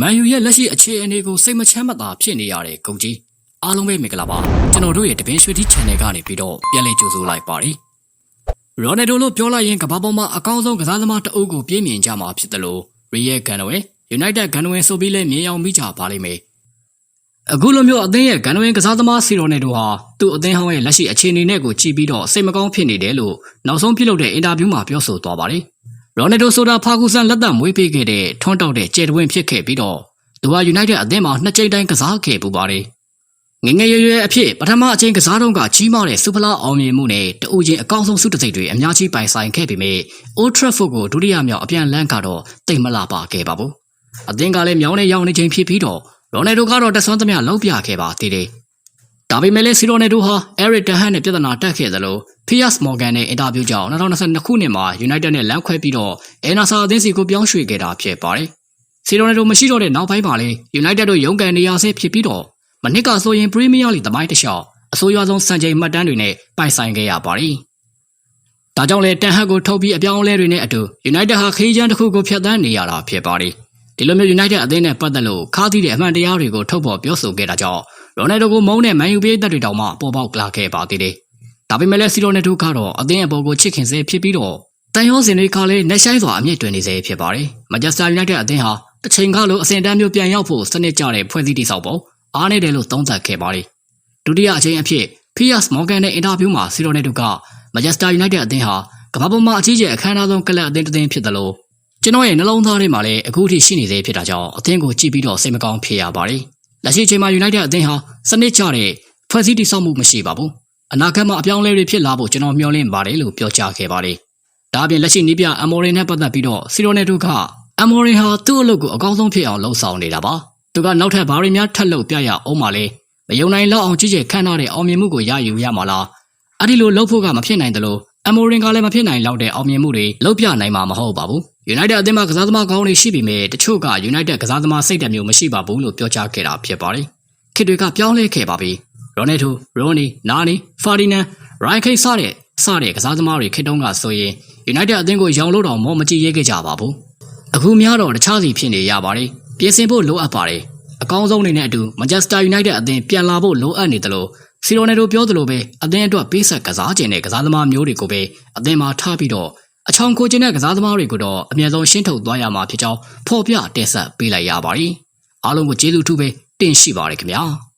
မန်ယူရဲ့လက်ရှိအခြေအနေကိုစိတ်မချမ်းမသာဖြစ်နေရတဲ့ဂုံကြီးအားလုံးပဲမင်္ဂလာပါကျွန်တော်တို့ရဲ့တပင်းရွှေတီ channel ကနေပြီးတော့ပြန်လည်ကြိုဆိုလိုက်ပါတယ်ရိုနယ်ဒိုလို့ပြောလိုက်ရင်ကမ္ဘာပေါ်မှာအကောင်းဆုံးကစားသမားတအုပ်ကိုပြင်းမြင်ကြမှာဖြစ်တယ်လို့ရီယယ်ဂန်နဝဲ United ဂန်နဝဲဆိုပြီးလဲမြင်အောင်မိကြပါလိမ့်မယ်အခုလိုမျိုးအသင်းရဲ့ဂန်နဝဲကစားသမားစီရိုနယ်ဒိုဟာသူ့အသင်းဟောင်းရဲ့လက်ရှိအခြေအနေနဲ့ကိုကြည့်ပြီးတော့စိတ်မကောင်းဖြစ်နေတယ်လို့နောက်ဆုံးပြုလုပ်တဲ့အင်တာဗျူးမှာပြောဆိုသွားပါတယ် ရိုနယ်ဒိုဆိုတာဖာကူဆန်လက်သက်မွေးပေးခဲ့တဲ့ထွန်းတောက်တဲ့ကျယ်တဝင်းဖြစ်ခဲ့ပြီးတော့သူဟာ United အသင်းမှာနှစ်ကြိမ်တိုင်းကစားခဲ့ပူပါတယ်ငယ်ငယ်ရွယ်ရွယ်အဖြစ်ပထမအချိန်ကစားတော့ကကြီးမားတဲ့စူပလာအောင်မြင်မှုနဲ့တူချင်းအကောင်းဆုံးစုတစိတ်တွေအများကြီးပိုင်ဆိုင်ခဲ့ပေမဲ့ Old Trafford ကိုဒုတိယမြောက်အပြန်လန်းကတော့တိတ်မလာပါခဲ့ပါဘူးအသင်းကလည်းမြောင်းနဲ့ရောင်းနေချိန်ဖြစ်ပြီးတော့ရိုနယ်ဒိုကတော့တက်ဆွမ်းသမျှလောက်ပြခဲ့ပါသေးတယ် ဒါပေမဲ့လည်းစီရိုနယ်ဒိုဟာ Eric Ten Hag နဲ့ပြဿနာတက်ခဲ့သလို Piers Morgan နဲ့အင်တာဗျူးကြောင့်2022ခုနှစ်မှာ United နဲ့လမ်းခွဲပြီးတော့ Enasa အသင်းစီကိုပြောင်းရွှေ့ခဲ့တာဖြစ်ပါတယ်စီရိုနယ်ဒိုမရှိတော့တဲ့နောက်ပိုင်းမှာလည်း United တို့ရုန်းကန်နေရဆဲဖြစ်ပြီးတော့မနစ်ကဆိုရင် Premier League သမိုင်းတစ်လျှောက်အဆိုးရွားဆုံးစံချိန်မှတ်တမ်းတွေနဲ့ပိုင်ဆိုင်ခဲ့ရပါတယ်။ဒါကြောင့်လည်းတန်ဟတ်ကိုထုတ်ပြီးအပြောင်းအလဲတွေနဲ့အတူ United ဟာခေးချမ်းတစ်ခုကိုဖျက်ဆီးနေရတာဖြစ်ပါတယ်။ဒီလိုမျိုး United အသင်းနဲ့ပတ်သက်လို့ခါးသီးတဲ့အမှန်တရားတွေကိုထုတ်ဖော်ပြောဆိုခဲ့တာကြောင့် ရိုနယ်ဒိုကိုမုန်းတဲ့မန်ယူပြည်သက်တွေတောင်မှပေါ်ပေါက်လာခဲ့ပါသေးတယ်။ဒါပေမဲ့လည်းစီရိုနယ်ဒိုကတော့အသင်းအပေါ်ကိုချစ်ခင်စေဖြစ်ပြီးတော့တန်ရောစင်တွေကလည်းနှက်ဆိုင်စွာအမြင့်တွင်နေစေဖြစ်ပါတယ်။မန်ချက်စတာယူနိုက်တက်အသင်းဟာတစ်ချိန်ကလိုအဆင့်တန်းမျိုးပြန်ရောက်ဖို့စနစ်ကျတဲ့ဖွဲ့စည်းတည်ဆောက်ပုံအားနေတယ်လို့သုံးသပ်ခဲ့ပါတယ်။ဒုတိယအချိန်အဖြစ် Piers Morgan နဲ့အင်တာဗျူးမှာစီရိုနယ်ဒိုက Manchester United အသင်းဟာကမ္ဘာပေါ်မှာအကြီးကျယ်အခမ်းအနားဆုံးကလပ်အသင်းတစ်သင်းဖြစ်တယ်လို့ကျွန်တော်ရဲ့နှလုံးသားထဲမှာလည်းအခုထိရှိနေသေးဖြစ်တာကြောင့်အသင်းကိုကြည့်ပြီးတော့စိတ်မကောင်းဖြစ်ရပါတယ်။ လက်ရှိအချိန်မှာ United အသင်းဟာစနစ်ကျတဲ့ဖွဲ့စည်းတည်ဆောက်မှုမရှိပါဘူး။အနာဂတ်မှာအပြောင်းအလဲတွေဖြစ်လာဖို့ကျွန်တော်မျှော်လင့်ပါတယ်လို့ပြောကြားခဲ့ပါတယ်။ဒါအပြင်လက်ရှိနီးပြအမော်ရီနဲ့ပတ်သက်ပြီးတော့စီရိုနယ်ဒိုကအမော်ရီဟာသူ့အလုပ်ကိုအကောင်းဆုံးဖြစ်အောင်လှုံ့ဆော်နေတာပါ။သူကနောက်ထပ်ဘာတွေများထပ်လုပ်ပြရအောင်မလဲ။မယုံနိုင်လောက်အောင်ကြီးကျယ်ခန့်ထားတဲ့အောင်မြင်မှုကိုရယူရမှာလား။အဲ့ဒီလိုလုပ်ဖို့ကမဖြစ်နိုင်တယ်လို့အမိုရင်ကလည်းမဖြစ်နိုင်လောက်တဲ့အောင်မြင်မှုတွေလုပ်ပြနိုင်မှာမဟုတ်ပါဘူး။ United အသင်းမှာကစားသမားကောင်းတွေရှိပေမဲ့တချို့က United ကစားသမားစိတ်ဓာတ်မျိုးမရှိပါဘူးလို့ပြောကြားခဲ့တာဖြစ်ပါတယ်။ခေတ်တွေကပြောင်းလဲခဲ့ပါပြီ။ Ronaldo, Rooney, Nani, Ferdinand, Ryan Kane စတဲ့စတဲ့ကစားသမားတွေခေတ်တုန်းကဆိုရင် United အသင်းကိုရောင်လို့တော့မောမကြည့်ရဲခဲ့ကြပါဘူး။အခုများတော့တခြားစီဖြစ်နေရပါတယ်။ပြင်ဆင်ဖို့လိုအပ်ပါတယ်။အကောင်းဆုံးအနေနဲ့အတူ Manchester United အသင်းပြန်လာဖို့လိုအပ်နေတယ်လို့စီရိုနယ်တို့ပြောသလိုပဲအသင်းအတွက်ပေးဆက်ကစားခြင်းတဲ့ကစားသမားမျိုးတွေကိုပဲအသင်းမှာထားပြီးတော့ အချောင်ကိုခြင်းတဲ့ကစားသမားတွေကိုတော့အမြဲဆုံးရှင်းထုတ်သွားရမှာဖြစ်ကြောင်းဖော်ပြတင်ဆက်ပေးလိုက်ရပါတယ်။အားလုံးကိုကျေးဇူးထူးပဲတင်ရှိပါတယ်ခင်ဗျာ။